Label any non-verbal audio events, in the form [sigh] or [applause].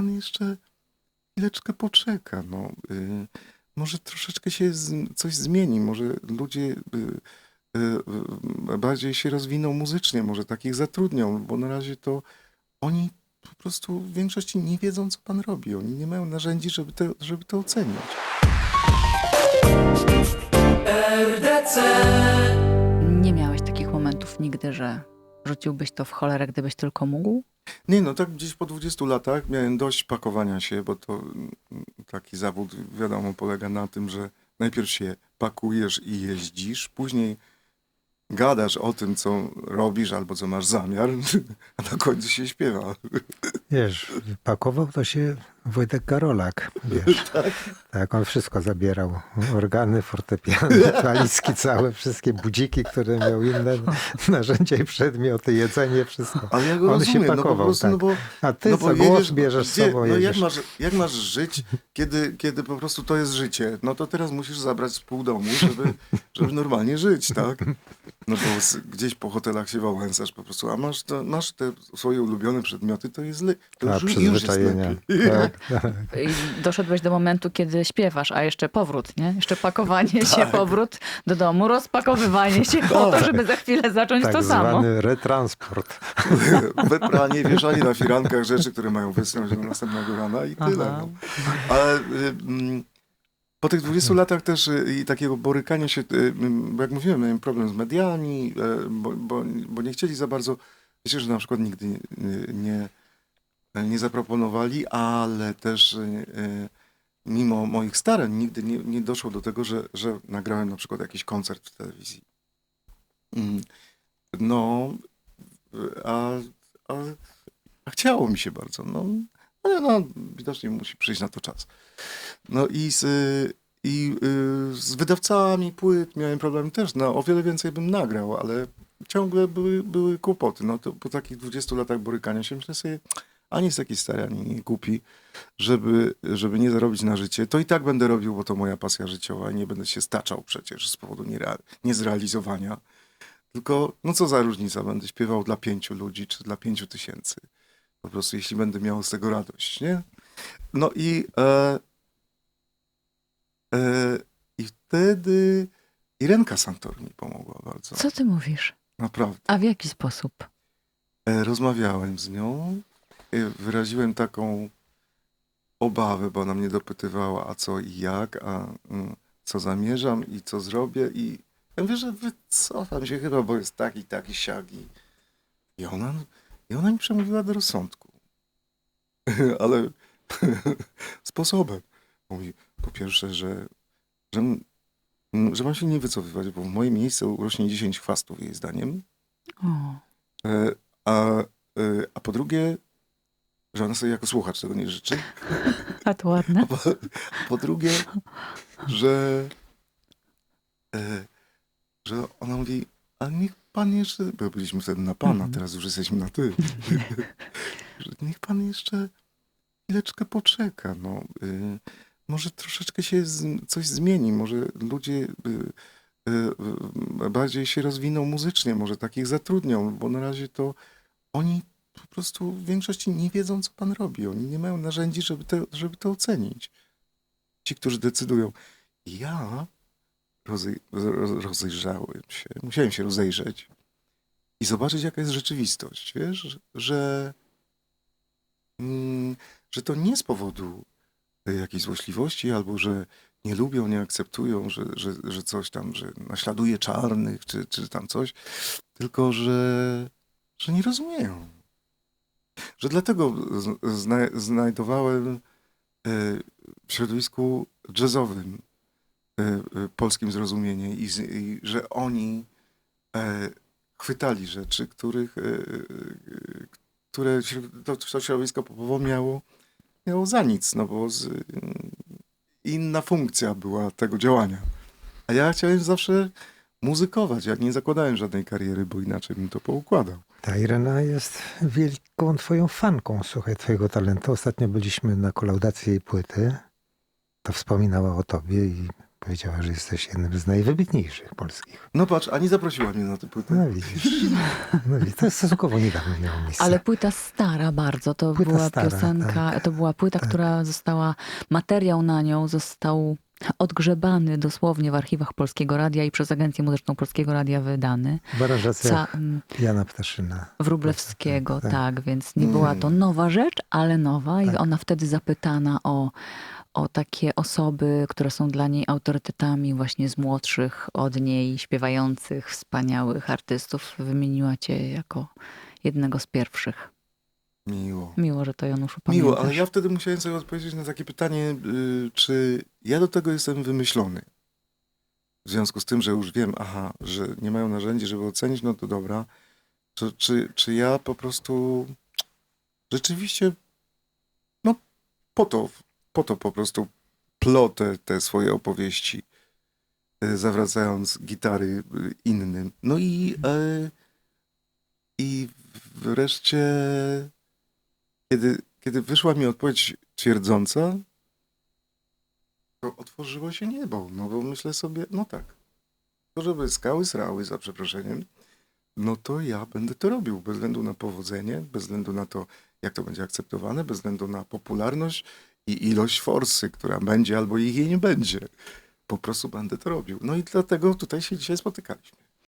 pan jeszcze chwileczkę poczeka. No, y, może troszeczkę się z, coś zmieni, może ludzie y, y, y, bardziej się rozwiną muzycznie, może takich zatrudnią, bo na razie to oni po prostu w większości nie wiedzą, co pan robi. Oni nie mają narzędzi, żeby to, żeby to ocenić. Nie miałeś takich momentów nigdy, że rzuciłbyś to w cholerę, gdybyś tylko mógł? Nie no, tak gdzieś po 20 latach miałem dość pakowania się, bo to mm, taki zawód, wiadomo, polega na tym, że najpierw się pakujesz i jeździsz, później gadasz o tym, co robisz albo co masz zamiar, [laughs] a na końcu się śpiewa. Wiesz, pakował to się Wojtek Karolak, wiesz. [laughs] tak? on wszystko zabierał. Organy, fortepiany, [laughs] walizki całe, wszystkie budziki, które miał inne narzędzia i przedmioty, jedzenie, wszystko. Ale ja go On się rozumiem, no po pakował, prostu, tak. no bo A ty no co bo głos jedziesz- bierzesz z sobą, No jak jedziesz. masz, jak masz żyć, kiedy, kiedy po prostu to jest życie? No to teraz musisz zabrać z pół domu, żeby, żeby normalnie żyć, tak? No bo z, gdzieś po hotelach się wałęsasz po prostu, a masz, to, masz te swoje ulubione przedmioty, to jest, le, to A, już, już jest lepiej. Tak, [laughs] tak. I doszedłeś do momentu, kiedy śpiewasz, a jeszcze powrót, nie? Jeszcze pakowanie [laughs] się, Tak. powrót do domu, rozpakowywanie się po to, żeby za chwilę zacząć tak to samo. zwany retransport. [laughs] Wypranie, wieszanie na firankach rzeczy, które mają wysnąć do następnego rana i tyle. No. Ale y, mm, po tych 20 latach też y, i takiego borykania się, y, mm, bo jak mówiłem, miałem problem z mediami, y, bo, bo, bo nie chcieli za bardzo, wiecie, że na przykład nigdy y, nie, nie zaproponowali, ale też y, y, mimo moich starań nigdy nie, nie doszło do tego, że, że nagrałem na przykład jakiś koncert w telewizji. Mm, No, a, a, a chciało mi się bardzo, no, ale no, widocznie musi przyjść na to czas. No i z, i y, z wydawcami płyt miałem problem też, no o wiele więcej bym nagrał, ale ciągle były, były kłopoty. No to po takich 20 latach borykania się myślę sobie, ani jest taki stary, ani nie głupi, żeby, żeby nie zarobić na życie. To i tak będę robił, bo to moja pasja życiowa i nie będę się staczał przecież z powodu niezrealizowania. Tylko, no co za różnica, będę śpiewał dla pięciu ludzi czy dla pięciu tysięcy. Po prostu, jeśli będę miał z tego radość, nie? No i, e, i wtedy Irenka Santor mi pomogła bardzo. Co ty mówisz? Naprawdę. A w jaki sposób? E, Rozmawiałem z nią, e, wyraziłem taką obawę, bo ona mnie dopytywała, a co i jak, a mm, co zamierzam i co zrobię i ja mówię, że wycofam się chyba, bo jest taki, taki siak i, i ona, i ona mi przemówiła do rozsądku. [laughs] Ale [laughs] sposobem. Mówi, po pierwsze, że, że, mm, że mam się nie wycofywać, bo w moje miejsce urośnie 10 chwastów jej zdaniem. O, E, A, e, a po drugie, że ona sobie jako słuchacz tego nie życzy. [laughs] a to ładne. Po, po drugie, że, e, że ona mówi, a niech pan jeszcze, bo byliśmy wtedy na pana, Mhm. teraz już jesteśmy na ty, [laughs] [laughs] że niech pan jeszcze chwileczkę poczeka. No. Może troszeczkę się z, coś zmieni, może ludzie y, y, y, bardziej się rozwiną muzycznie, może takich zatrudnią, bo na razie to oni po prostu w większości nie wiedzą, co pan robi. Oni nie mają narzędzi, żeby to, żeby to ocenić. Ci, którzy decydują. Ja rozej, roz- rozejrzałem się, musiałem się rozejrzeć i zobaczyć, jaka jest rzeczywistość. Wiesz, że, mm, że to nie z powodu jakiejś złośliwości, albo że nie lubią, nie akceptują, że, że, że coś tam, że naśladuje czarnych, czy, czy tam coś, tylko że, że nie rozumieją. Że dlatego zna, znajdowałem e, w środowisku jazzowym e, e, polskim zrozumienie i, i że oni chwytali rzeczy, których, które to, środowisko miało, miało za nic, no bo z, inna funkcja była tego działania. A ja chciałem zawsze muzykować. Ja nie zakładałem żadnej kariery, bo inaczej bym to poukładał. Ta Irena jest wielką twoją fanką, słuchaj, twojego talentu. Ostatnio byliśmy na kolaudacji jej płyty. To wspominała o tobie i Powiedziała, że jesteś jednym z najwybitniejszych polskich. No patrz, Ani zaprosiła mnie na tę płytę. No widzisz. No widzisz, to jest stosunkowo niedawno miało miejsce. Ale płyta stara bardzo. To Płyta była stara, piosenka, tak. to była płyta, która została, materiał na nią został odgrzebany dosłownie w archiwach Polskiego Radia i przez Agencję Muzyczną Polskiego Radia wydany. W aranżacjach Ca, m, Jana Ptaszyna. Wróblewskiego, Tak, tak, tak. więc nie była to nowa rzecz, ale nowa i Tak. ona wtedy zapytana o, o takie osoby, które są dla niej autorytetami właśnie z młodszych od niej, śpiewających, wspaniałych artystów, wymieniła cię jako jednego z pierwszych. Miło. Miło, że to Januszu pamiętasz. Miło, ale ja wtedy musiałem sobie odpowiedzieć na takie pytanie, y, czy ja do tego jestem wymyślony. W związku z tym, że już wiem, aha, że nie mają narzędzi, żeby ocenić, no to dobra. Czy, czy, czy ja po prostu rzeczywiście, no po to, po to po prostu plotę te swoje opowieści, y, zawracając gitary y, innym. No i, e, i wreszcie kiedy, kiedy wyszła mi odpowiedź twierdząca, to otworzyło się niebo. No bo myślę sobie, no tak, to żeby skały srały, za przeproszeniem, no to ja będę to robił, bez względu na powodzenie, bez względu na to, jak to będzie akceptowane, bez względu na popularność i ilość forsy, która będzie albo ich jej nie będzie. Po prostu będę to robił. No i dlatego tutaj się dzisiaj spotykaliśmy.